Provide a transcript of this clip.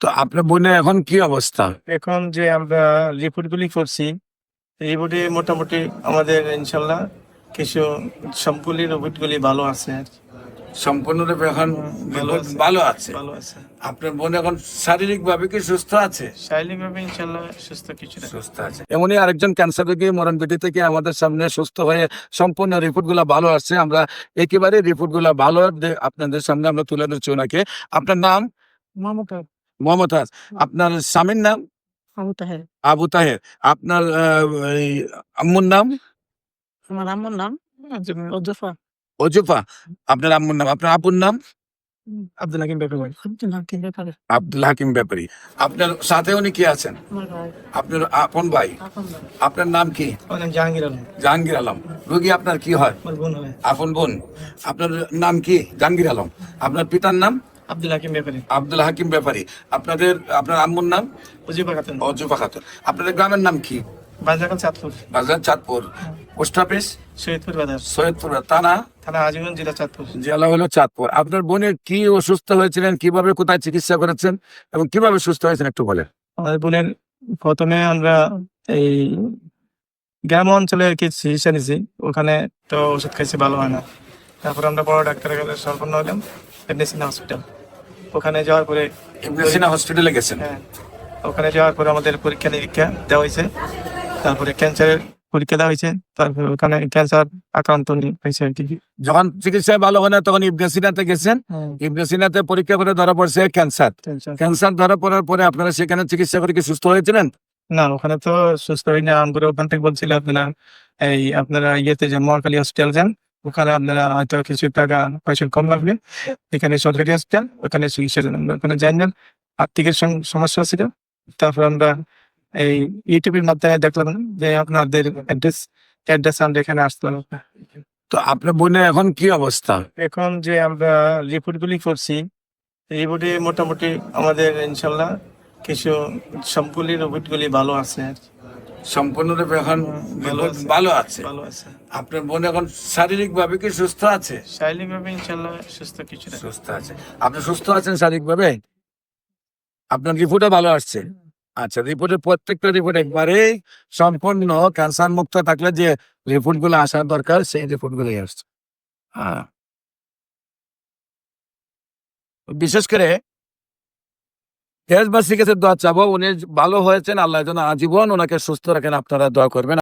তো আপনার বোনের এখন কি অবস্থা? এখন যে আমরা রিপোর্ট গুলি করছি রিপোর্টে মোটামুটি আমাদের ইনশাল্লাহ কিছু সম্পূর্ণ রিপোর্ট গুলি ভালো আছে। সম্পূর্ণরূপে এখন ভালো আছে। ভালো আছে। আপনার বোন এখন শারীরিক ভাবে কি সুস্থ আছে? শারীরিক ভাবে ইনশাল্লাহ সুস্থ কিছুটা সুস্থ আছে। এমনই আরেকজন ক্যান্সার রোগী মরণ পেটি থেকে আমাদের সামনে সুস্থ হয়ে সম্পূর্ণ রিপোর্টগুলা ভালো আসছে আমরা একেবারে রিপোর্টগুলা ভালো আপনাদের সামনে আমরা তুলে ধরছি ওনাকে। আপনার নাম? মমতা মোহাম্মদ আপনার স্বামীর নাম? আবু তাহের। আবু তাহের আপনার আহ, এই আম্মুর নাম? আমার আম্মুর নাম? অজফা অজুফা আপনার আম্মুর নাম আপনার আপুর নাম? আব্দুল হাকিম ব্যাপারে আব্দুল হাকিম ব্যাপারে আব্দুল হাকিম ব্যাপারী আপনার সাথে উনি কি আছেন? আমার ভাই। আপনার আপন ভাই? আপন ভাই। আপনার নাম কি? আমার নাম জাহাঙ্গীর আলম। জাহাঙ্গীর আলম। রোগী আপনার কি হয়? আমার বোন হয়। আপন বোন। আপনার নাম কি? জাহাঙ্গীর আলম। আপনার পিতার নাম? আব্দুল হাকিম ব্যাপারে। আব্দুল হাকিম ব্যাপারী। আপনাদের আপনার আম্মুর নাম? উজিবা খাতুন অজুফা খাতুন আপনাদের গ্রামের নাম কি? বাজারকাল চাঁদপুর। বাজার চাঁদপুর। Post office? শহীদপুর বাজার। সৈয়দপুর থানা? থানা আজিগঞ্জ জেলা চাঁদপুর। জেলা হলো চাঁদপুর। আপনার বোনের কি অসুস্থ হয়েছিলেন? কীভাবে কোথায় চিকিৎসা করেছেন? এবং কীভাবে সুস্থ হয়েছেন একটু বলেন। আমাদের বোনের প্রথমে আমরা এই গ্রাম অঞ্চলে আর কি চিকিৎসা নিছি। ওখানে তো ওষুধ খাইছি ভালো হয় না। তারপর আমরা বড় ডাক্তারের কাছে সম্পন্ন হলাম হসপিটাল ওখানে যাওয়ার পরে হসপিটালে গেছেন? হ্যাঁ ওখানে যাওয়ার পরে আমাদের পরীক্ষা নিরীক্ষা দেওয়া হয়েছে। তারপরে ক্যান্সারের পরীক্ষা দেওয়া হয়েছে। তারপরে ওখানে ক্যান্সার আক্রান্ত হয়েছে আর কি। যখন চিকিৎসায় ভালো হয় না তখন ইমপ্রেসিনাতে গেছেন। ইমপ্রেসিনাতে পরীক্ষা করে ধরা পড়ছে ক্যান্সার ক্যান্সার ক্যান্সার ধরা পড়ার পরে আপনারা সেখানে চিকিৎসা করে কি সুস্থ হয়েছিলেন? না ওখানে তো সুস্থ হয়নি। আমরা ওখান থেকে বলছিল আপনারা এই আপনারা ইয়েতে যে মহাকালী হসপিটাল যান ওখানে আপনারা হয়তো কিছু টাকা পয়সা কম লাগবে। এখানে সরকারি হসপিটাল ওখানে চিকিৎসা ওখানে যাই না আর্থিকের সম- সমস্যা ছিল। তারপর আমরা এই ইউটিউবের মাধ্যমে দেখলাম যে আপনাদের অ্যাড্রেস অ্যাড্রেস আমরা এখানে আসলাম। তো আপনার বোনের এখন কি অবস্থা? এখন যে আমরা রিপোর্ট গুলি করছি রিপোর্টে মোটামুটি আমাদের ইনশাল্লাহ কিছু সম্পূর্ণ রিপোর্ট গুলি ভালো আছে। আর কি। সম্পূর্ণরূপে এখন ভালো আছে। ভালো আছে। আপনার বোন এখন শারীরিক ভাবে কি সুস্থ আছে? শারীরিক ভাবে ইনশাল্লাহ সুস্থ কিছুটা সুস্থ আছে। আপনি সুস্থ আছেন শারীরিক ভাবে আপনার রিপোর্টও ভালো আসছে? আচ্ছা রিপোর্টের প্রত্যেকটা রিপোর্ট একবারে সম্পূর্ণ ক্যান্সার মুক্ত থাকলে যে রিপোর্টগুলো আসার দরকার সেই রিপোর্ট গুলোই আসছে। হ্যাঁ বিশেষ করে দেশবাসীর কাছে দোয়া চাবো। উনি ভালো হয়েছেন। আল্লাহ যেন আজীবন ওনাকে সুস্থ রাখেন। আপনারা দোয়া করবেন।